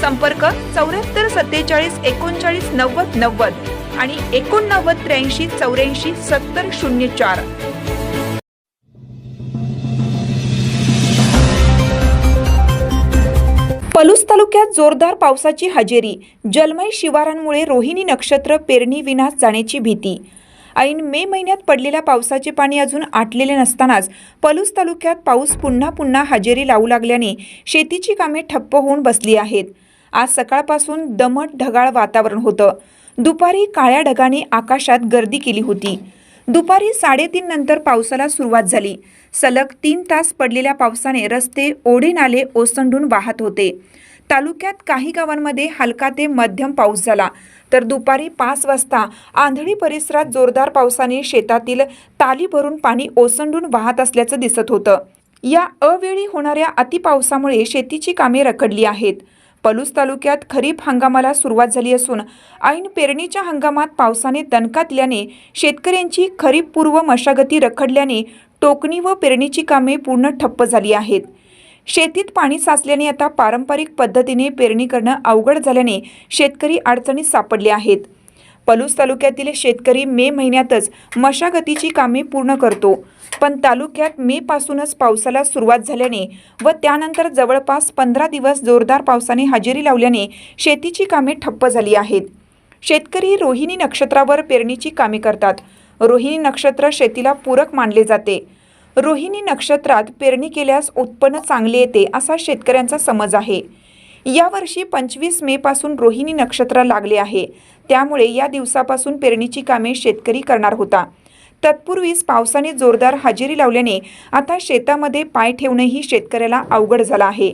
संपर्क चौऱ्याहत्तर सत्तेचाळीस एकोणचाळीस नव्वद नव्वद आणि एकोणनव्वद त्र्याऐंशी चौऱ्याऐंशी सत्तर शून्य चार. पलूस तालुक्यात जोरदार पावसाची हजेरी. जलमय शिवारांमुळे रोहिणी नक्षत्र पेरणी विनाश जाण्याची भीती. ऐन मे महिन्यात पडलेल्या पावसाचे पाणी अजून आटलेले नसतानाच पलूस तालुक्यात पाऊस पुन्हा पुन्हा हजेरी लावू लागल्याने शेतीची कामे ठप्प होऊन बसली आहेत. आज सकाळपासून दमट ढगाळ वातावरण होतं. दुपारी काळ्या ढगाने आकाशात गर्दी केली होती. दुपारी साडेतीन नंतर पावसाला सुरुवात झाली. सलग तीन तास पडलेल्या पावसाने रस्ते ओढे नाले ओसंडून वाहत होते. तालुक्यात काही गावांमध्ये हलका ते मध्यम पाऊस झाला. तर दुपारी पाच वाजता आंधळी परिसरात जोरदार पावसाने शेतातील ताली भरून पाणी ओसंडून वाहत असल्याचं दिसत होतं. या अवेळी होणाऱ्या अतिपावसामुळे शेतीची कामे रखडली आहेत. पलूस तालुक्यात खरीप हंगामाला सुरुवात झाली असून ऐन पेरणीच्या हंगामात पावसाने दणका दिल्याने शेतकऱ्यांची खरीपपूर्व मशागती रखडल्याने टोकणी व पेरणीची कामे पूर्ण ठप्प झाली आहेत. शेतीत पाणी साचल्याने आता पारंपरिक पद्धतीने पेरणी करणं अवघड झाल्याने शेतकरी अडचणीत सापडले आहेत. पलूस तालुक्यातील शेतकरी मे महिन्यातच मशागतीची कामे पूर्ण करतो. पण तालुक्यात मे पासूनच पावसाला सुरुवात झाल्याने व त्यानंतर जवळपास पंधरा दिवस जोरदार पावसाने हजेरी लावल्याने शेतीची कामे ठप्प झाली आहेत. शेतकरी रोहिणी नक्षत्रावर पेरणीची कामे करतात. रोहिणी नक्षत्र शेतीला पूरक मानले जाते. रोहिणी नक्षत्रात पेरणी केल्यास उत्पन्न चांगले येते असा शेतकऱ्यांचा समज आहे. यावर्षी पंचवीस मे पासून रोहिणी नक्षत्र लागले आहे. त्यामुळे या दिवसापासून पेरणीची कामे शेतकरी करणार होता. तत्पूर्वीच पावसाने जोरदार हजेरी लावल्याने आता शेतामध्ये पाय ठेवणंही शेतकऱ्याला अवघड झालं आहे.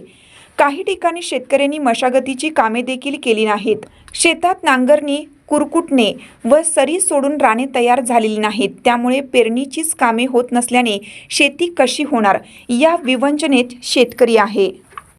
काही ठिकाणी शेतकऱ्यांनी मशागतीची कामे देखील केली नाहीत. शेतात नांगरणी कुरकुटणे व सरी सोडून राणे तयार झालेली नाहीत. त्यामुळे पेरणीचीच कामे होत नसल्याने शेती कशी होणार या विवंचनेत शेतकरी आहे.